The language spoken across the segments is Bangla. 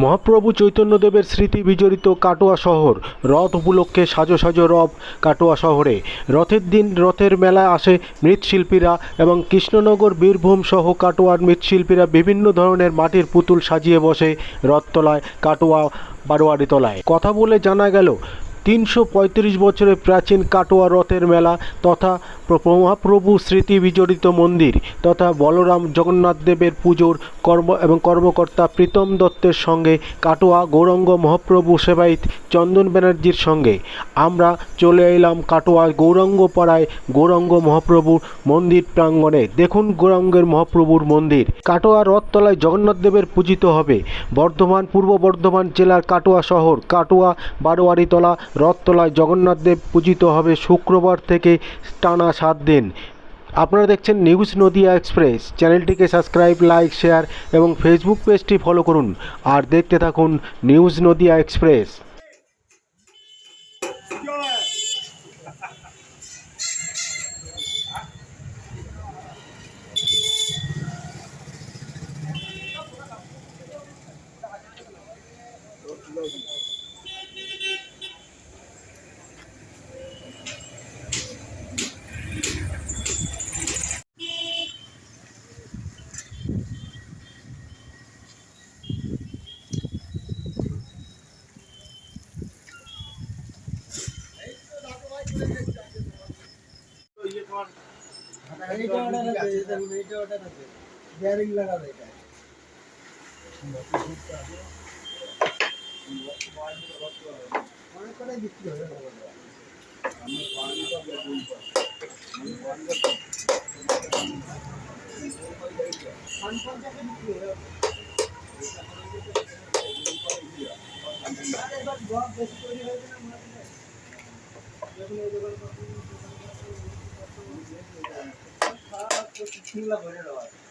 মহাপ্রভু চৈতন্যদেবের স্মৃতি বিজড়িত কাটোয়া শহর। রথ উপলক্ষে সাজো সাজো রব কাটোয়া শহরে। রথের দিন রথের মেলায় আসে মৃৎশিল্পীরা এবং কৃষ্ণনগর, বীরভূম সহ কাটোয়ার মৃৎশিল্পীরা বিভিন্ন ধরনের মাটির পুতুল সাজিয়ে বসে রথতলায় কাটোয়া বারোয়ারি তলায়। কথা বলে জানা গেল, তিনশো পঁয়ত্রিশ বছরের প্রাচীন কাটোয়া রথের মেলা তথা মহাপ্রভু স্মৃতি বিজড়িত মন্দির তথা বলরাম জগন্নাথ দেবের পুজোর কর্ম এবং কর্মকর্তা প্রীতম দত্তের সঙ্গে কাটোয়া গৌরঙ্গ মহাপ্রভু সেবায়িত চন্দন ব্যানার্জির সঙ্গে। আমরা চলে এলাম কাটোয়া গৌরাঙ্গ পাড়ায় গৌরাঙ্গ মহাপ্রভুর মন্দির প্রাঙ্গণে। দেখুন গৌরাঙ্গের মহাপ্রভুর মন্দির। কাটোয়া রথতলায় জগন্নাথ দেবের পূজিত হবে। বর্ধমান, পূর্ব বর্ধমান জেলার কাটোয়া শহর, কাটোয়া বারোয়ারিতলা রথতলায় জগন্নাথ দেব পূজিত হবে শুক্রবার থেকে টানা সাত দিন। আপনারা দেখছেন নিউজ নদিয়া এক্সপ্রেস। চ্যানেলটিকে সাবস্ক্রাইব, লাইক, শেয়ার এবং ফেসবুক পেজটি ফলো করুন। আর দেখতে থাকুন নিউজ নদিয়া এক্সপ্রেস। এইটা অর্ডার আছে এটা অর্ডার আছে। বেয়ারিং লাগাবে এটা। অনেক কটাই বিক্রি হবে বেশি তৈরি হয়েছে না যখন এই দোকান 就是听了不是了。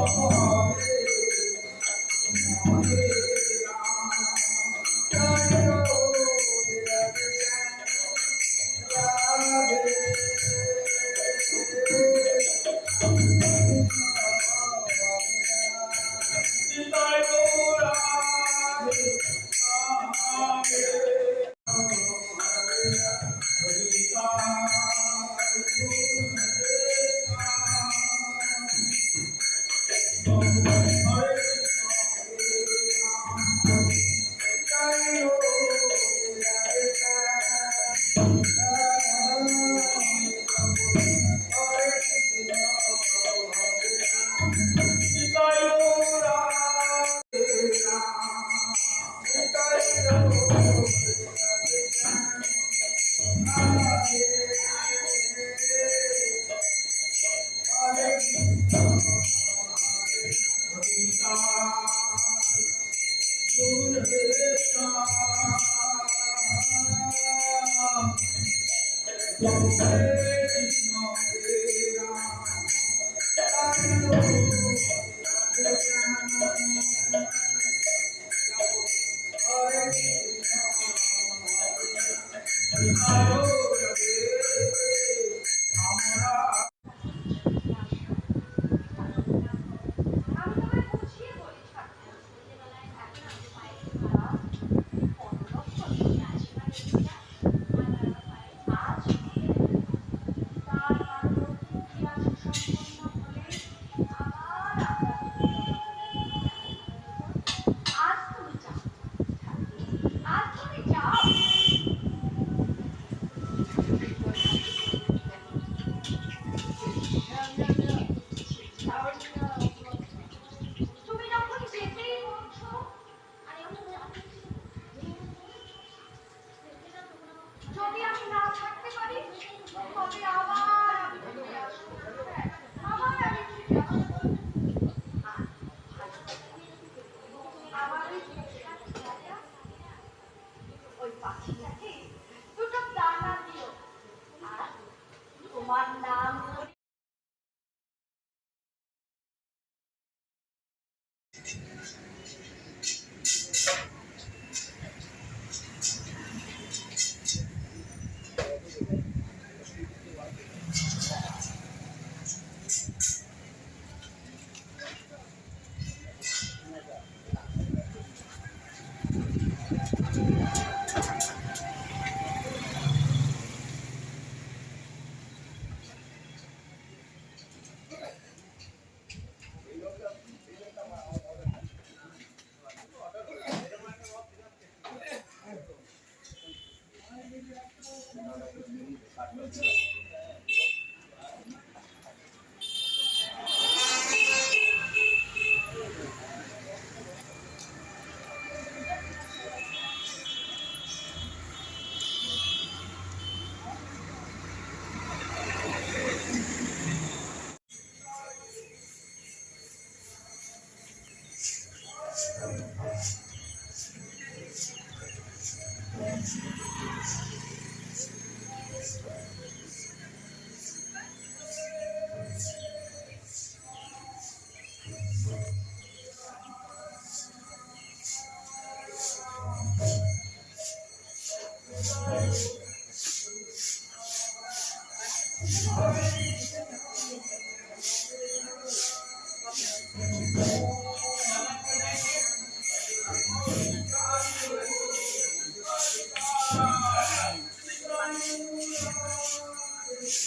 Oh,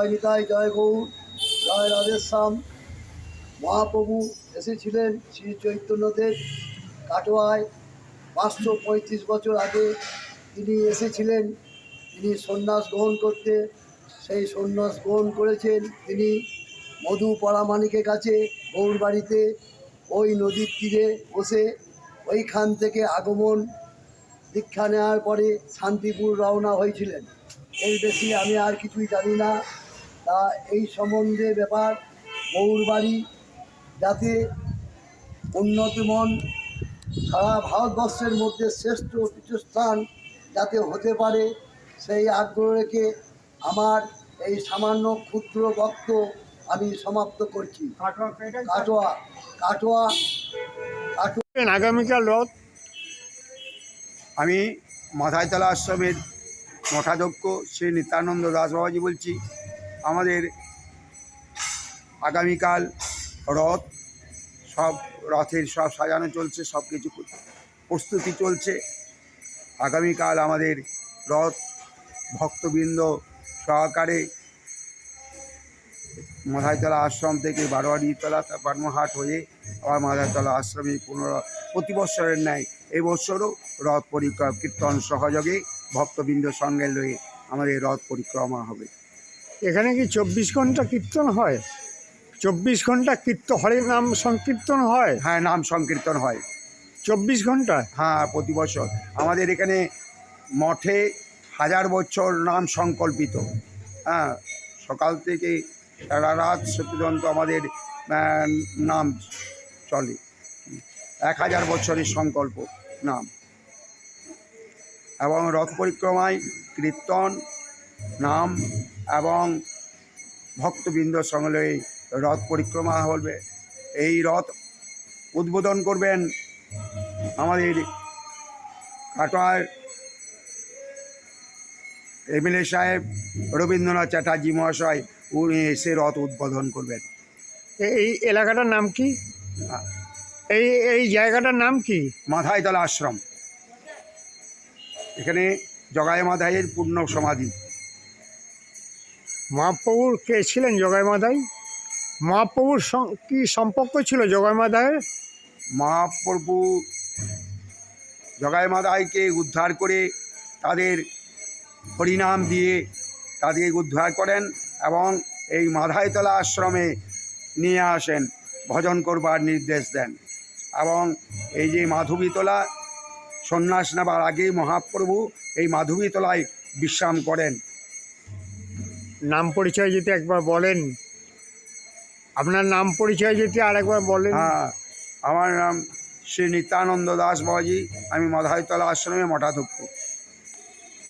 জয় নিতাই জয় গৌর জয় রাধেশ্যাম। মহাপ্রভু এসেছিলেন শ্রী চৈতন্যদেব কাটোয়ায়। পাঁচশো পঁয়ত্রিশ বছর আগে তিনি এসেছিলেন। তিনি সন্ন্যাস গ্রহণ করতে। সেই সন্ন্যাস গ্রহণ করেছেন তিনি মধু পরামানিকের কাছে গৌর বাড়িতে। ওই নদীর তীরে বসে ওইখান থেকে আগমন দীক্ষা নেওয়ার পরে শান্তিপুর রওনা হয়েছিলেন। এর বেশি আমি আর কিছুই জানি না। তা এই সম্বন্ধে ব্যাপার গৌর বাড়ি যাতে উন্নতমন সারা ভারতবর্ষের মধ্যে শ্রেষ্ঠ কিছু স্থান যাতে হতে পারে সেই আগ্রহ রেখে আমার এই সামান্য ক্ষুদ্র বক্ত আমি সমাপ্ত করছি। কাটোয়া কাটোয়া কাটোয়া আগামীকাল রথ। আমি মাথায়তলা আশ্রমের মঠাধ্যক্ষ শ্রী নিত্যানন্দ দাস বাবাজি বলছি। আমাদের আগামীকাল রথ, সব রথের সব সাজানো চলছে, সব কিছু প্রস্তুতি চলছে। আগামীকাল আমাদের রথ ভক্তবৃন্দ সহকারে মাধাইতলা আশ্রম থেকে বারোয়ারিতলা বানমহাট হয়ে আবার মাধাইতলা আশ্রমে পুনর প্রতি বৎসরের ন্যায় এই বছরও রথ পরিক্রম কীর্তন সহযোগে ভক্তবৃন্দ সঙ্গে লয়ে আমাদের রথ পরিক্রমা হবে। এখানে কি চব্বিশ ঘণ্টা কীর্তন হয়? চব্বিশ ঘণ্টা কীর্তন হরে নাম সংকীর্তন হয়? হ্যাঁ নাম সংকীর্তন হয়। চব্বিশ ঘণ্টা? হ্যাঁ প্রতি বছর। আমাদের এখানে মঠে হাজার বছর নাম সংকল্পিত। হ্যাঁ সকাল থেকে সারা রাত সে পর্যন্ত আমাদের নাম চলে। এক হাজার বছরের সংকল্প নাম। এবং রথ পরিক্রমায় কীর্তন নাম এবং ভক্তবৃন্দ সঙ্গে রথ পরিক্রমা হবে এই রথ উদ্বোধন করবেন আমাদের কাটোয়ার এমএলএ সাহেব রবীন্দ্রনাথ চ্যাটার্জি মহাশয় উনি এসে রথ উদ্বোধন করবেন। এই এলাকাটার নাম কি? এই এই জায়গাটার নাম কি? মাথায়তলা আশ্রম। এখানে জগায় মাধাইয়ের পূর্ণ সমাধি। মহাপ্রভুর কে ছিলেন জগাই মাদাই? মহাপ্রভুর কি সম্পর্ক ছিল জগাই মাদায়ের মহাপ্রভু জগাই মাদাইকে উদ্ধার করে তাদের হরিনাম দিয়ে তাদের উদ্ধার করেন এবং এই মাধাইতলা আশ্রমে নিয়ে আসেন, ভজন করবার নির্দেশ দেন। এবং এই যে মাধবীতলা সন্ন্যাস নেবার আগে মহাপ্রভু এই মাধবীতলায় বিশ্রাম করেন। নাম পরিচয় যদি একবার বলেন। আপনার নাম পরিচয় যদি আর একবার বলেন। হ্যাঁ আমার নাম শ্রী নিত্যানন্দ দাস বাবাজি, আমি মাধাইতলা আশ্রমে মঠাধ্যক্ষ